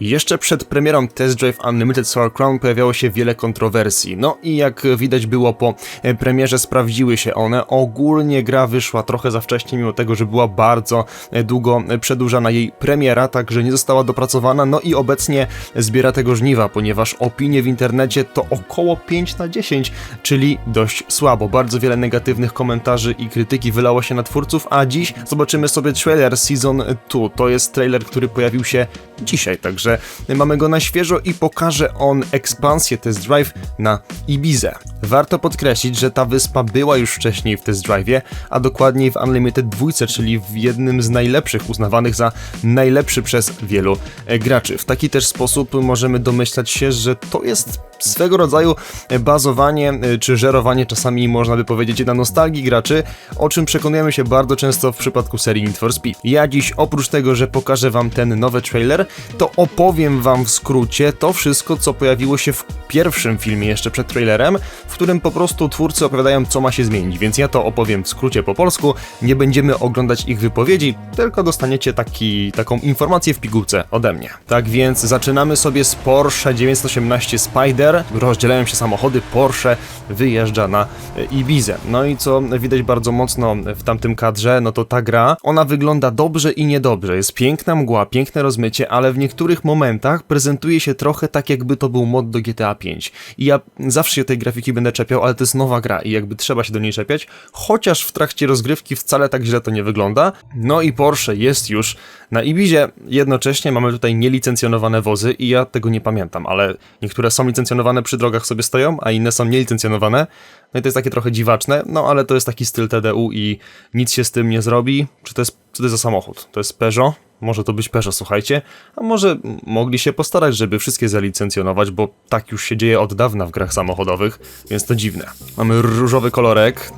Jeszcze przed premierą Test Drive Unlimited Solar Crown pojawiało się wiele kontrowersji. No i jak widać było po e, premierze sprawdziły się one. Ogólnie gra wyszła trochę za wcześnie, mimo tego, że była bardzo e, długo e, przedłużana jej premiera, także nie została dopracowana. No i obecnie zbiera tego żniwa, ponieważ opinie w internecie to około 5 na 10, czyli dość słabo. Bardzo wiele negatywnych komentarzy i krytyki wylało się na twórców, a dziś zobaczymy sobie trailer Season 2. To jest trailer, który pojawił się dzisiaj, także mamy go na świeżo i pokaże on ekspansję Test Drive na Ibizę. Warto podkreślić, że ta wyspa była już wcześniej w Test Drive'ie, a dokładniej w Unlimited 2, czyli w jednym z najlepszych, uznawanych za najlepszy przez wielu graczy. W taki też sposób możemy domyślać się, że to jest swego rodzaju bazowanie e, czy żerowanie czasami można by powiedzieć na nostalgii graczy, o czym przekonujemy się bardzo często w przypadku serii Need for Speed. Ja dziś oprócz tego, że pokażę wam ten nowy trailer, to opowiem wam w skrócie to wszystko, co pojawiło się w pierwszym filmie jeszcze przed trailerem, w którym po prostu twórcy opowiadają, co ma się zmienić, więc ja to opowiem w skrócie po polsku, nie będziemy oglądać ich wypowiedzi, tylko dostaniecie taki, taką informację w pigułce ode mnie. Tak więc zaczynamy sobie z Porsche 918 Spider, rozdzielają się samochody, Porsche wyjeżdża na e, Ibizę. No i co widać bardzo mocno w tamtym kadrze, no to ta gra, ona wygląda dobrze i niedobrze, jest piękna mgła, piękne rozmycie, ale w niektórych momentach prezentuje się trochę tak, jakby to był mod do GTA 5. I ja zawsze się tej grafiki będę czepiał, ale to jest nowa gra i jakby trzeba się do niej czepiać, chociaż w trakcie rozgrywki wcale tak źle to nie wygląda. No i Porsche jest już na Ibizie. Jednocześnie mamy tutaj nielicencjonowane wozy i ja tego nie pamiętam, ale niektóre są licencjonowane przy drogach sobie stoją, a inne są nielicencjonowane. No i to jest takie trochę dziwaczne, no ale to jest taki styl TDU i nic się z tym nie zrobi. Czy to jest, co to jest za samochód? To jest Peugeot? Może to być Peugeot, słuchajcie. A może mogli się postarać, żeby wszystkie zalicencjonować, bo tak już się dzieje od dawna w grach samochodowych, więc to dziwne. Mamy różowy kolorek,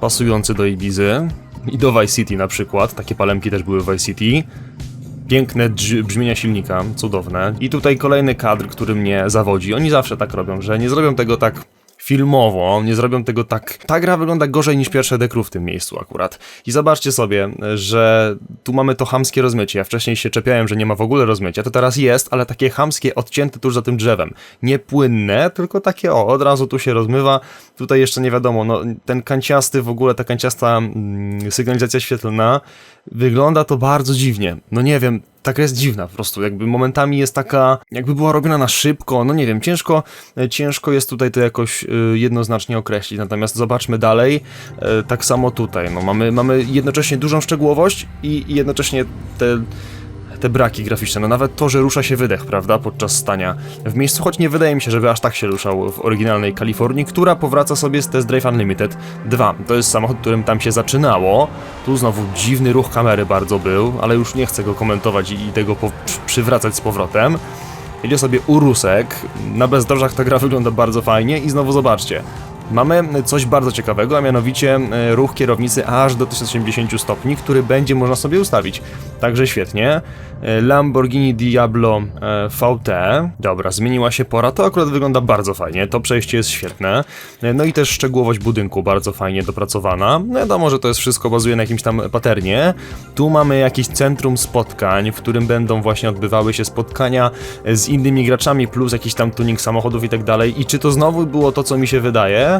pasujący do Ibizy i do Vice City na przykład. Takie palemki też były w Vice City. Piękne brzmienia silnika, cudowne. I tutaj kolejny kadr, który mnie zawodzi. Oni zawsze tak robią, że nie zrobią tego tak filmowo, nie zrobią tego tak. Ta gra wygląda gorzej niż pierwsze dekru w tym miejscu akurat. I zobaczcie sobie, że tu mamy to hamskie rozmycie. Ja wcześniej się czepiałem, że nie ma w ogóle rozmycia, to teraz jest, ale takie hamskie, odcięte tuż za tym drzewem. Nie płynne, tylko takie o, od razu tu się rozmywa. Tutaj jeszcze nie wiadomo, no ten kanciasty w ogóle, ta kanciasta mm, sygnalizacja świetlna, wygląda to bardzo dziwnie. No nie wiem, taka jest dziwna po prostu, jakby momentami jest taka, jakby była robiona na szybko, no nie wiem, ciężko, e, ciężko jest tutaj to jakoś y, jednoznacznie określić, natomiast zobaczmy dalej, y, tak samo tutaj, no mamy, mamy jednocześnie dużą szczegółowość i jednocześnie te te braki graficzne, no nawet to, że rusza się wydech, prawda, podczas stania w miejscu, choć nie wydaje mi się, żeby aż tak się ruszał w oryginalnej Kalifornii, która powraca sobie z Test Drive Unlimited 2. To jest samochód, którym tam się zaczynało. Tu znowu dziwny ruch kamery bardzo był, ale już nie chcę go komentować i, tego przywracać z powrotem. Jedzie sobie Urusek, na bezdrożach ta gra wygląda bardzo fajnie i znowu zobaczcie, Mamy coś bardzo ciekawego, a mianowicie e, ruch kierownicy aż do 1080 stopni, który będzie można sobie ustawić. Także świetnie. E, Lamborghini Diablo e, VT. Dobra, zmieniła się pora, to akurat wygląda bardzo fajnie, to przejście jest świetne. No i też szczegółowość budynku bardzo fajnie dopracowana. No wiadomo, że to jest wszystko bazuje na jakimś tam paternie. Tu mamy jakieś centrum spotkań, w którym będą właśnie odbywały się spotkania z innymi graczami, plus jakiś tam tuning samochodów i tak dalej. I czy to znowu było to, co mi się wydaje?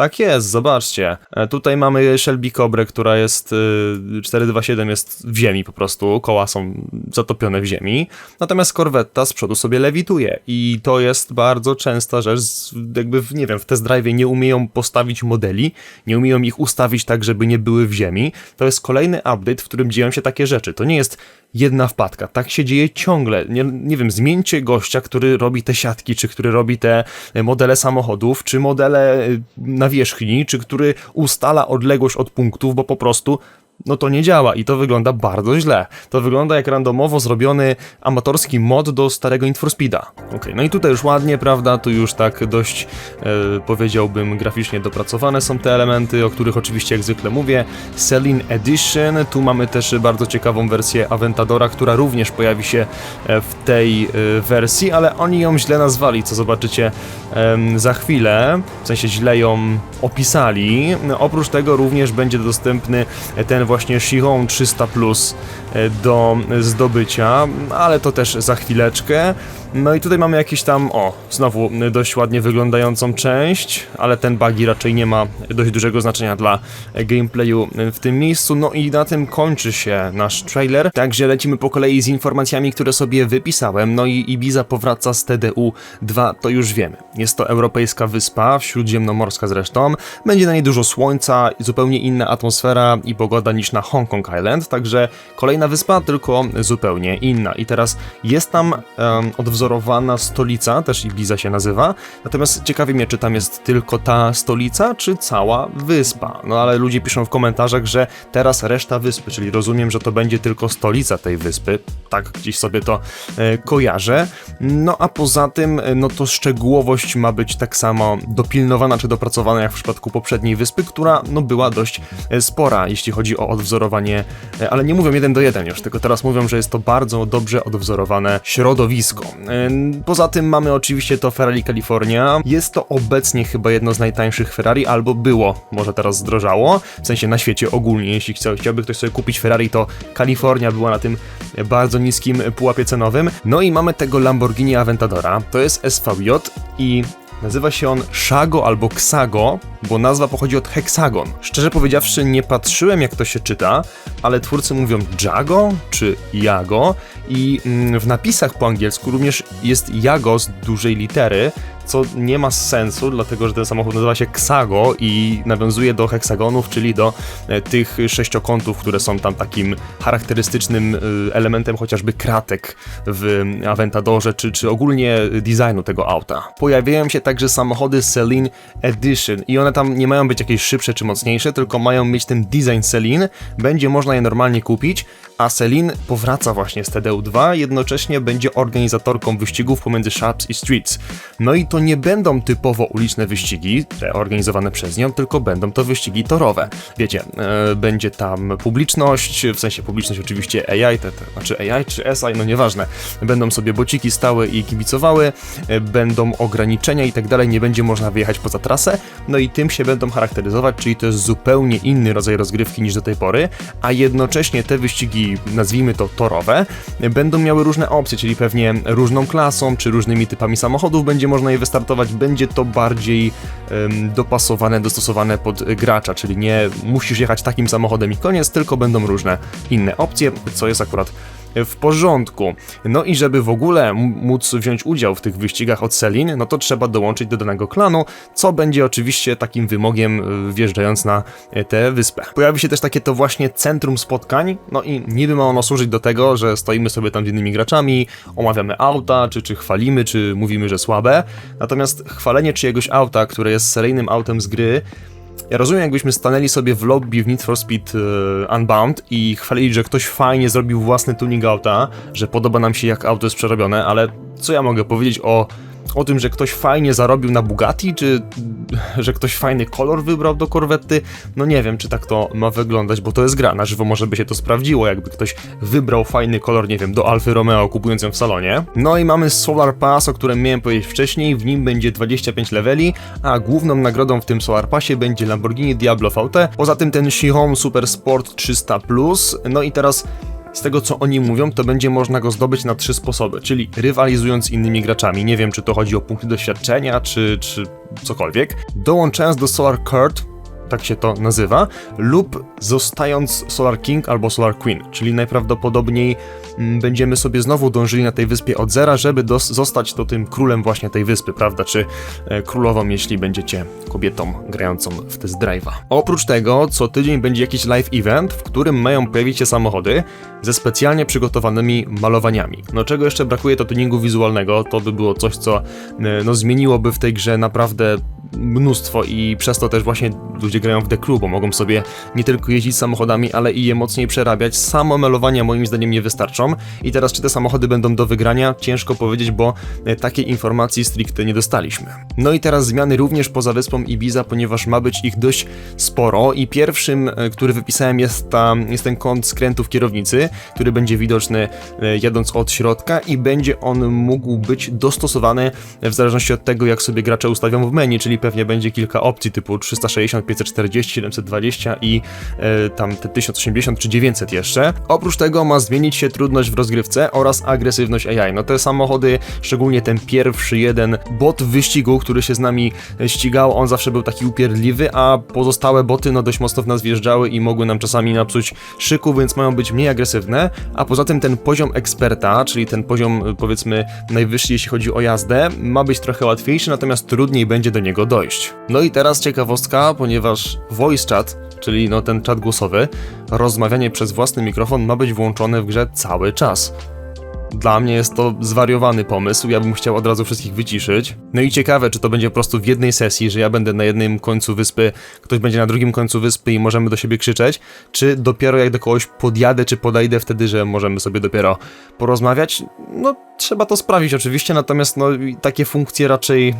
Tak jest, zobaczcie. E, Tutaj mamy Shelby Cobrę, która jest y, 427 jest w ziemi po prostu, koła są zatopione w ziemi. Natomiast Corvetta z przodu sobie lewituje i to jest bardzo częsta rzecz, jakby w, nie wiem, w test drive nie umieją postawić modeli, nie umieją ich ustawić tak, żeby nie były w ziemi. To jest kolejny update, w którym dzieją się takie rzeczy. To nie jest jedna wpadka. Tak się dzieje ciągle. Nie, nie wiem, zmieńcie gościa, który robi te siatki, czy który robi te modele samochodów, czy modele e, nawierzchni, czy który ustala odległość od punktów, bo po prostu no to nie działa i to wygląda bardzo źle. To wygląda jak randomowo zrobiony amatorski mod do starego Need for Speeda. Okej, no i tutaj już ładnie, prawda, tu już tak dość e, powiedziałbym graficznie dopracowane są te elementy, o których oczywiście jak zwykle mówię. Celine Edition, tu mamy też bardzo ciekawą wersję Aventadora, która również pojawi się e, w tej e, wersji, ale oni ją źle nazwali, co zobaczycie za chwilę, w sensie źle ją opisali. No, oprócz tego również będzie dostępny ten właśnie Chiron 300 Plus e, do zdobycia, ale to też za chwileczkę. No i tutaj mamy jakieś tam, o, znowu dość ładnie wyglądającą część, ale ten buggy raczej nie ma dość dużego znaczenia dla gameplayu w tym miejscu. No i na tym kończy się nasz trailer, także lecimy po kolei z informacjami, które sobie wypisałem. No i Ibiza powraca z TDU 2, to już wiemy. Jest to europejska wyspa, śródziemnomorska zresztą. Będzie na niej dużo słońca, zupełnie inna atmosfera i pogoda niż na Hong Kong Island, także kolejna wyspa, tylko zupełnie inna. I teraz jest tam um, odwzorowana stolica, też Ibiza się nazywa, natomiast ciekawi mnie, czy tam jest tylko ta stolica, czy cała wyspa. No ale ludzie piszą w komentarzach, że teraz reszta wyspy, czyli rozumiem, że to będzie tylko stolica tej wyspy, tak gdzieś sobie to e, kojarzę. No a poza tym, e, no to szczegółowość ma być tak samo dopilnowana czy dopracowana jak w przypadku poprzedniej wyspy, która no była dość e, spora, jeśli chodzi o odwzorowanie, e, ale nie mówią jeden do jeden już, tylko teraz mówią, że jest to bardzo dobrze odwzorowane środowisko. Poza tym mamy oczywiście to Ferrari California. Jest to obecnie chyba jedno z najtańszych Ferrari, albo było, może teraz zdrożało, w sensie na świecie ogólnie, jeśli chciał, chciałby ktoś sobie kupić Ferrari, to Kalifornia była na tym bardzo niskim pułapie cenowym. No i mamy tego Lamborghini Aventadora, to jest SVJ i Nazywa się on Shago albo Xago, bo nazwa pochodzi od heksagon. Szczerze powiedziawszy, nie patrzyłem jak to się czyta, ale twórcy mówią Jago czy Jago i mm, w napisach po angielsku również jest Jago z dużej litery, co nie ma sensu, dlatego że ten samochód nazywa się Xago i nawiązuje do heksagonów, czyli do e, tych sześciokątów, które są tam takim charakterystycznym e, elementem chociażby kratek w Aventadorze, czy, czy ogólnie designu tego auta. Pojawiają się także samochody Celine Edition i one tam nie mają być jakieś szybsze czy mocniejsze, tylko mają mieć ten design Celine, będzie można je normalnie kupić, a Celine powraca właśnie z TDU2, jednocześnie będzie organizatorką wyścigów pomiędzy Sharps i Streets. No i to nie będą typowo uliczne wyścigi, te organizowane przez nią, tylko będą to wyścigi torowe. Wiecie, e, będzie tam publiczność, w sensie publiczność oczywiście AI, te, te, znaczy AI czy SI, no nieważne. Będą sobie bociki stały i kibicowały, e, będą ograniczenia i tak dalej, nie będzie można wyjechać poza trasę, no i tym się będą charakteryzować, czyli to jest zupełnie inny rodzaj rozgrywki niż do tej pory, a jednocześnie te wyścigi, nazwijmy to torowe, będą miały różne opcje, czyli pewnie różną klasą czy różnymi typami samochodów będzie można je wystartować, będzie to bardziej dopasowane, dostosowane pod gracza, czyli nie musisz jechać takim samochodem i koniec, tylko będą różne inne opcje, co jest akurat w porządku. No i żeby w ogóle móc wziąć udział w tych wyścigach od Selin, no to trzeba dołączyć do danego klanu, co będzie oczywiście takim wymogiem y, wjeżdżając na y, tę wyspę. Pojawi się też takie to właśnie centrum spotkań, no i niby ma ono służyć do tego, że stoimy sobie tam z innymi graczami, omawiamy auta, czy, czy chwalimy, czy mówimy, że słabe, natomiast chwalenie czyjegoś auta, które jest seryjnym autem z gry, ja rozumiem, jakbyśmy stanęli sobie w lobby w Need for Speed uh, Unbound i chwalili, że ktoś fajnie zrobił własny tuning auta, że podoba nam się jak auto jest przerobione, ale co ja mogę powiedzieć o o tym, że ktoś fajnie zarobił na Bugatti, czy że ktoś fajny kolor wybrał do korwety. No nie wiem, czy tak to ma wyglądać, bo to jest gra. Na żywo może by się to sprawdziło, jakby ktoś wybrał fajny kolor, nie wiem, do Alfy Romeo kupując ją w salonie. No i mamy Solar Pass, o którym miałem powiedzieć wcześniej. W nim będzie 25 leveli, a główną nagrodą w tym Solar Passie będzie Lamborghini Diablo VT. Poza tym ten Chiron Super Sport 300 Plus. No i teraz z tego co oni mówią, to będzie można go zdobyć na trzy sposoby, czyli rywalizując z innymi graczami. Nie wiem, czy to chodzi o punkty doświadczenia, czy, czy cokolwiek. Dołączając do Solar Court, tak się to nazywa, lub zostając Solar King albo Solar Queen, czyli najprawdopodobniej mm, będziemy sobie znowu dążyli na tej wyspie od zera, żeby zostać to tym królem właśnie tej wyspy, prawda, czy e, królową, jeśli będziecie kobietą grającą w test drive'a. Oprócz tego, co tydzień będzie jakiś live event, w którym mają pojawić się samochody ze specjalnie przygotowanymi malowaniami. No czego jeszcze brakuje to tuningu wizualnego, to by było coś, co e, no, zmieniłoby w tej grze naprawdę mnóstwo i przez to też właśnie ludzie grają w The Crew, bo mogą sobie nie tylko jeździć samochodami, ale i je mocniej przerabiać. Samo malowania moim zdaniem nie wystarczą i teraz czy te samochody będą do wygrania? Ciężko powiedzieć, bo e, takiej informacji stricte nie dostaliśmy. No i teraz zmiany również poza wyspą Ibiza, ponieważ ma być ich dość sporo i pierwszym, e, który wypisałem jest, ta, jest ten kąt skrętów kierownicy, który będzie widoczny e, jadąc od środka i będzie on mógł być dostosowany w zależności od tego, jak sobie gracze ustawią w menu, czyli pewnie będzie kilka opcji typu 360, 540, 720 i e, tam te 1080 czy 900 jeszcze. Oprócz tego ma zmienić się trudność w rozgrywce oraz agresywność AI. No te samochody, szczególnie ten pierwszy jeden bot wyścigu, który się z nami ścigał, on zawsze był taki upierdliwy, a pozostałe boty no dość mocno w nas wjeżdżały i mogły nam czasami napsuć szyku, więc mają być mniej agresywne, a poza tym ten poziom eksperta, czyli ten poziom powiedzmy najwyższy jeśli chodzi o jazdę, ma być trochę łatwiejszy, natomiast trudniej będzie do niego dojść. No i teraz ciekawostka, ponieważ voice chat, czyli no ten czat głosowy, rozmawianie przez własny mikrofon ma być włączone w grze cały czas. Dla mnie jest to zwariowany pomysł, ja bym chciał od razu wszystkich wyciszyć. No i ciekawe, czy to będzie po prostu w jednej sesji, że ja będę na jednym końcu wyspy, ktoś będzie na drugim końcu wyspy i możemy do siebie krzyczeć, czy dopiero jak do kogoś podjadę, czy podejdę wtedy, że możemy sobie dopiero porozmawiać. No, trzeba to sprawdzić oczywiście, natomiast no, takie funkcje raczej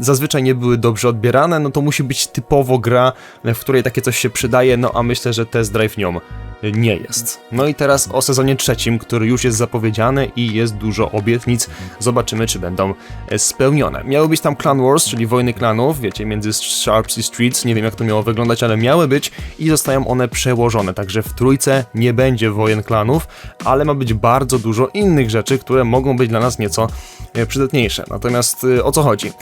zazwyczaj nie były dobrze odbierane, no to musi być typowo gra, w której takie coś się przydaje, no a myślę, że test drive nią nie jest. No i teraz o sezonie trzecim, który już jest zapowiedziany i jest dużo obietnic. Zobaczymy, czy będą e, spełnione. Miały być tam Clan Wars, czyli wojny klanów, wiecie, między Sharps i Streets, nie wiem jak to miało wyglądać, ale miały być i zostają one przełożone, także w trójce nie będzie wojen klanów, ale ma być bardzo dużo innych rzeczy, które mogą być dla nas nieco e, przydatniejsze. Natomiast e, o co chodzi?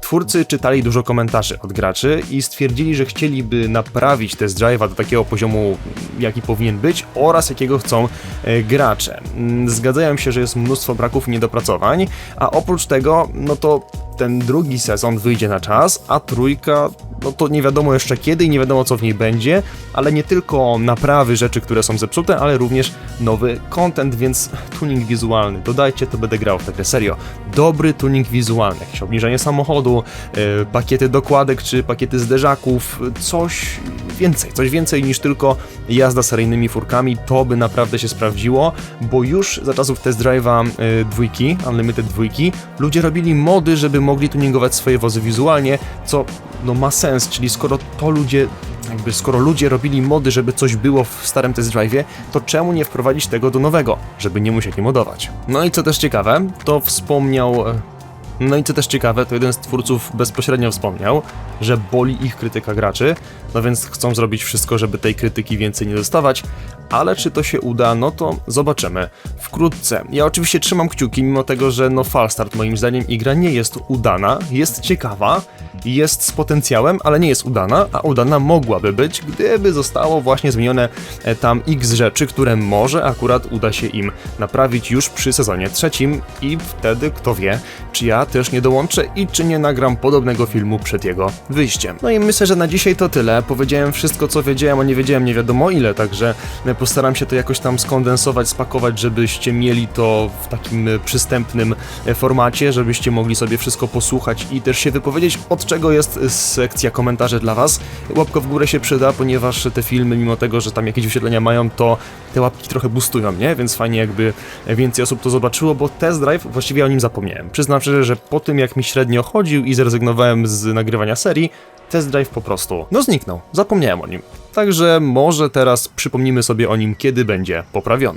Twórcy czytali dużo komentarzy od graczy i stwierdzili, że chcieliby naprawić test drive'a do takiego poziomu, jaki powinien być oraz jakiego chcą e, gracze. Mm, Zgadzają się, że jest mnóstwo braków niedopracowań, a oprócz tego, no to ten drugi sezon wyjdzie na czas, a trójka, no to nie wiadomo jeszcze kiedy i nie wiadomo co w niej będzie, ale nie tylko naprawy rzeczy, które są zepsute, ale również nowy content, więc tuning wizualny. Dodajcie, to będę grał w tę serio. Dobry tuning wizualny, jakieś obniżenie samochodu, yy, pakiety dokładek czy pakiety zderzaków, coś więcej, coś więcej niż tylko jazda seryjnymi furkami, to by naprawdę się sprawdziło, bo już za czasów test drive'a yy, dwójki, Unlimited dwójki, ludzie robili mody, żeby mogli tuningować swoje wozy wizualnie, co no ma sens, czyli skoro to ludzie jakby skoro ludzie robili mody, żeby coś było w starym test drive'ie, to czemu nie wprowadzić tego do nowego, żeby nie musieli modować? No i co też ciekawe, to wspomniał e, no i co też ciekawe, to jeden z twórców bezpośrednio wspomniał, że boli ich krytyka graczy, no więc chcą zrobić wszystko, żeby tej krytyki więcej nie dostawać, ale czy to się uda, no to zobaczymy wkrótce. Ja oczywiście trzymam kciuki, mimo tego, że no Falstart moim zdaniem i gra nie jest udana, jest ciekawa, jest z potencjałem, ale nie jest udana, a udana mogłaby być, gdyby zostało właśnie zmienione e, tam x rzeczy, które może akurat uda się im naprawić już przy sezonie trzecim i wtedy kto wie, czy ja też nie dołączę i czy nie nagram podobnego filmu przed jego wyjściem. No i myślę, że na dzisiaj to tyle. Powiedziałem wszystko, co wiedziałem, a nie wiedziałem nie wiadomo ile, także e, postaram się to jakoś tam skondensować, spakować, żebyście mieli to w takim e, przystępnym e, formacie, żebyście mogli sobie wszystko posłuchać i też się wypowiedzieć, od czego jest sekcja komentarzy dla Was. Łapka w górę się przyda, ponieważ te filmy, mimo tego, że tam jakieś wyświetlenia mają, to te łapki trochę boostują, nie? Więc fajnie jakby więcej osób to zobaczyło, bo test drive, właściwie o nim zapomniałem. Przyznam szczerze, po tym jak mi średnio chodził i zrezygnowałem z nagrywania serii, test drive po prostu, no zniknął, zapomniałem o nim. Także może teraz przypomnimy sobie o nim, kiedy będzie poprawiony.